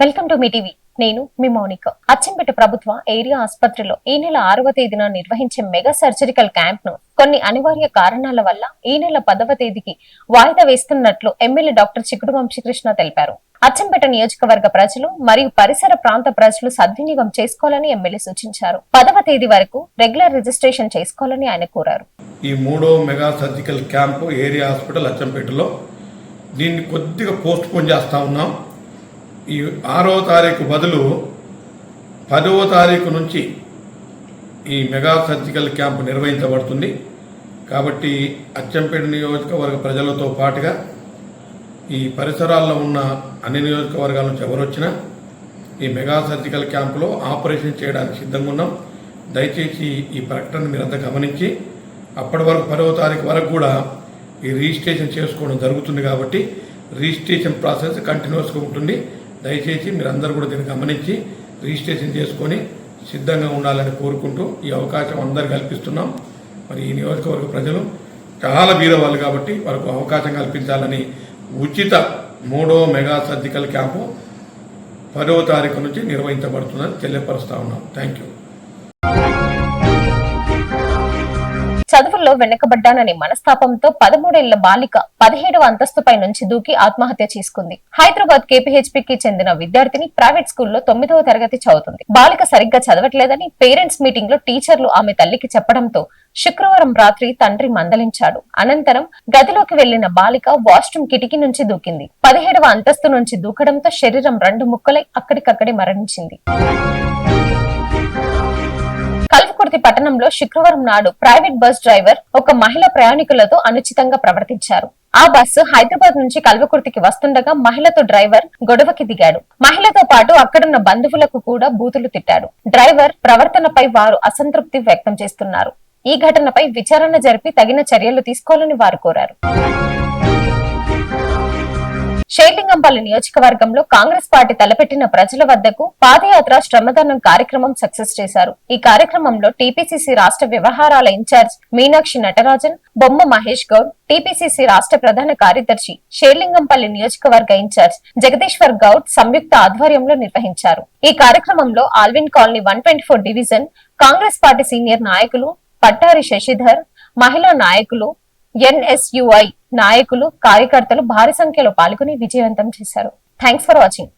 Welcome to me TV. నేను మీ మౌనిక. అచ్చంపేట ప్రభుత్వ area ఆసుపత్రిలో ఈ నెల ఆరవ తేదీన నిర్వహించే మెగా సర్జరికల్ క్యాంప్ను కొన్ని అనివార్య కారణాల వల్ల ఈ నెల పదవ తేదీకి వాయిదా వేస్తున్నట్లు ఎమ్మెల్యే డాక్టర్ చిక్కుడు వంశీకృష్ణ తెలిపారు. అచ్చంపేట నియోజకవర్గ ప్రజలు మరియు పరిసర ప్రాంత ప్రజలు సద్వినియోగం చేసుకోవాలని ఎమ్మెల్యే సూచించారు. పదవ తేదీ వరకు రెగ్యులర్ రిజిస్ట్రేషన్ చేసుకోవాలని ఆయన కోరారు. ఈ మూడో mega surgical camp area hospital అచ్చంపేటలో. దీన్ని కొద్దిగా పోస్ట్ పోన్ చేస్తా ఉన్నాం. ఈ ఆరో తారీఖు బదులు పదవ తారీఖు నుంచి ఈ మెగా సర్జికల్ క్యాంపు నిర్వహించబడుతుంది. కాబట్టి అచ్చంపేట నియోజకవర్గ ప్రజలతో పాటుగా ఈ పరిసరాల్లో ఉన్న అన్ని నియోజకవర్గాల నుంచి ఎవరొచ్చినా ఈ మెగా సర్జికల్ క్యాంపులో ఆపరేషన్ చేయడానికి సిద్ధంగా ఉన్నాం. దయచేసి ఈ ప్రకటన మీరంతా గమనించి అప్పటి వరకు పదవ తారీఖు వరకు కూడా ఈ రిజిస్ట్రేషన్ చేసుకోవడం జరుగుతుంది కాబట్టి రిజిస్ట్రేషన్ ప్రాసెస్ కంటిన్యూస్గా ఉంటుంది. దయచేసి మీరందరూ కూడా దీన్ని గమనించి రిజిస్ట్రేషన్ చేసుకొని సిద్ధంగా ఉండాలని కోరుకుంటూ ఈ అవకాశం అందరు కల్పిస్తున్నాం. మరి ఈ నియోజకవర్గ ప్రజలు చాలా బీదవాళ్ళు కాబట్టి వారికి అవకాశం కల్పించాలని ఉచిత మూడో మెగా సర్జికల్ క్యాంపు పదవ తారీఖు నుంచి నిర్వహించబడుతుందని తెలియపరుస్తా ఉన్నాం. థ్యాంక్ యూ చదువుల్లో వెనుకబడ్డానని మనస్తాపంతో పదమూడేళ్ళ బాలిక పదిహేడవ అంతస్తుపై నుంచి దూకి ఆత్మహత్య చేసుకుంది. హైదరాబాద్ కేపీహెచ్పీకి చెందిన విద్యార్థిని ప్రైవేట్ స్కూల్లో తొమ్మిదవ తరగతి చదువుతుంది. బాలిక సరిగ్గా చదవట్లేదని పేరెంట్స్ మీటింగ్లో టీచర్లు ఆమె తల్లికి చెప్పడంతో శుక్రవారం రాత్రి తండ్రి మందలించాడు. అనంతరం గదిలోకి వెళ్ళిన బాలిక వాష్రూమ్ కిటికీ నుంచి దూకింది. పదిహేడవ అంతస్తు నుంచి దూకడంతో శరీరం రెండు ముక్కలై అక్కడికక్కడే మరణించింది. కల్వకుర్తి పట్టణంలో శుక్రవారం నాడు ప్రైవేట్ బస్ డ్రైవర్ ఒక మహిళ ప్రయాణికులతో అనుచితంగా ప్రవర్తించారు. ఆ బస్సు హైదరాబాద్ నుంచి కల్వకుర్తికి వస్తుండగా మహిళతో డ్రైవర్ గొడవకి దిగాడు. మహిళతో పాటు అక్కడున్న బంధువులకు కూడా బూతులు తిట్టాడు. డ్రైవర్ ప్రవర్తనపై వారు అసంతృప్తి వ్యక్తం చేస్తున్నారు. ఈ ఘటనపై విచారణ జరిపి తగిన చర్యలు తీసుకోవాలని వారు కోరారు. షేర్లింగంపల్లి నియోజకవర్గంలో కాంగ్రెస్ పార్టీ తలపెట్టిన ప్రజల వద్దకు పాదయాత్ర శ్రమదానం కార్యక్రమం సక్సెస్ చేశారు. ఈ కార్యక్రమంలో టీపీసీసీ రాష్ట్ర వ్యవహారాల ఇన్ఛార్జ్ మీనాక్షి నటరాజన్ బొమ్మ మహేష్ గౌడ్ టీపీసీసీ రాష్ట్ర ప్రధాన కార్యదర్శి షేర్లింగంపల్లి నియోజకవర్గ ఇన్ఛార్జ్ జగదీశ్వర్ గౌడ్ సంయుక్త ఆధ్వర్యంలో నిర్వహించారు. ఈ కార్యక్రమంలో Alwyn colony one twenty four division Congress party senior నాయకులు పట్టారి శశిధర్ మహిళా నాయకులు ఎన్ఎస్యుఐ నాయకులు కార్యకర్తలు భారీ సంఖ్యలో పాల్గొని విజయవంతం చేశారు. Thanks for watching.